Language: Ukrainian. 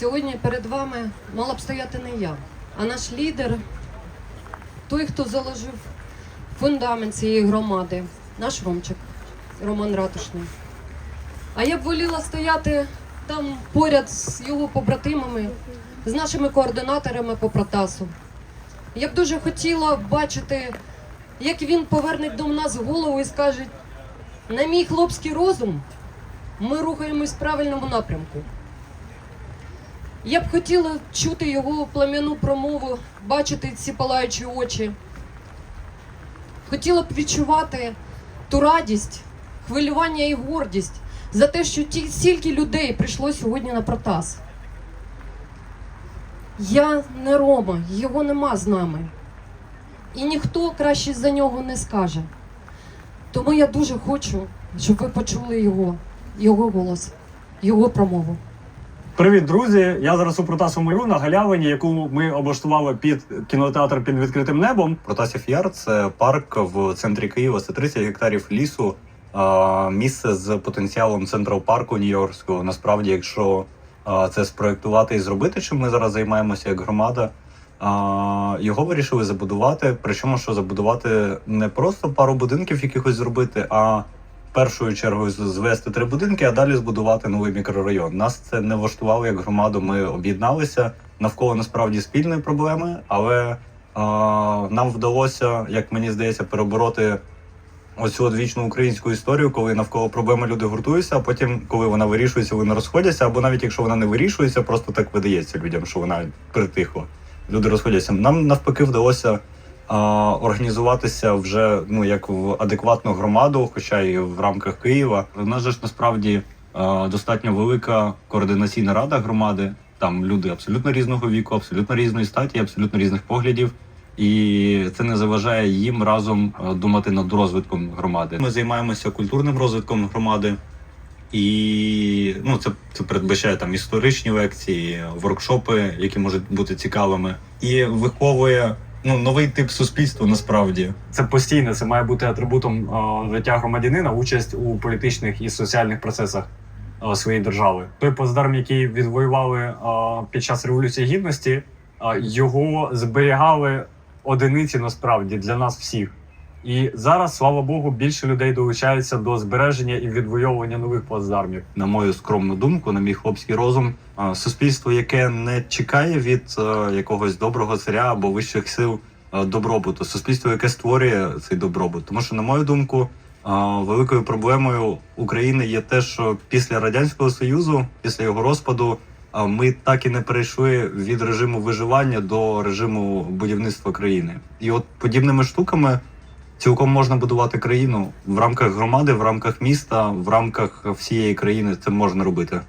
Сьогодні перед вами мала б стояти не я, а наш лідер, той, хто заложив фундамент цієї громади, наш Ромчик, Роман Ратушний. А я б воліла стояти там поряд з його побратимами, з нашими координаторами по протасу. Я б дуже хотіла бачити, як він поверне до нас голову і скаже: на мій хлопський розум ми рухаємось в правильному напрямку. Я б хотіла чути його плам'яну промову, бачити ці палаючі очі. Хотіла б відчувати ту радість, хвилювання і гордість за те, що ті, стільки людей прийшло сьогодні на протас. Я не Рома, його нема з нами. І ніхто краще за нього не скаже. Тому я дуже хочу, щоб ви почули його, його голос, його промову. Привіт, друзі! Я зараз у Протасу Миру на галявині, яку ми облаштували під кінотеатр під відкритим небом. Протасів Яр це парк в центрі Києва. Це 30 гектарів лісу. Місце з потенціалом централ парку Нью-Йоркського. Насправді, якщо це спроектувати і зробити, чим ми зараз займаємося як громада. Його вирішили забудувати. Причому що забудувати не просто пару будинків якихось зробити, а першою чергою звести три будинки, а далі збудувати новий мікрорайон. Нас це не влаштувало як громаду. Ми об'єдналися навколо насправді спільної проблеми, але а, нам вдалося, як мені здається, перебороти оцю одвічну українську історію, коли навколо проблеми люди гуртуються, а потім, коли вона вирішується, вони розходяться, або навіть якщо вона не вирішується, просто так видається людям, що вона притихла. Люди розходяться. Нам навпаки вдалося організуватися вже ну як в адекватну громаду, хоча і в рамках Києва. Же ж насправді достатньо велика координаційна рада громади. Там люди абсолютно різного віку, абсолютно різної статі, абсолютно різних поглядів. І це не заважає їм разом думати над розвитком громади. Ми займаємося культурним розвитком громади, і ну це, це передбачає там історичні лекції, воркшопи, які можуть бути цікавими, і виховує ну новий тип суспільства. Насправді Це постійно, це має бути атрибутом життя громадянина, участь у політичних і соціальних процесах е, своєї держави. Той плацдарм, який відвоювали е, під час революції гідності, е, його зберігали одиниці насправді для нас всіх. І зараз, слава Богу, більше людей долучаються до збереження і відвоювання нових плацдармів. на мою скромну думку, на мій хлопський розум, суспільство, яке не чекає від е, якогось доброго царя або вищих сил е, добробуту, суспільство, яке створює цей добробут. Тому що, на мою думку, е, великою проблемою України є те, що після радянського союзу, після його розпаду, е, ми так і не перейшли від режиму виживання до режиму будівництва країни. І от подібними штуками. Цілком можна будувати країну в рамках громади, в рамках міста, в рамках всієї країни. Це можна робити.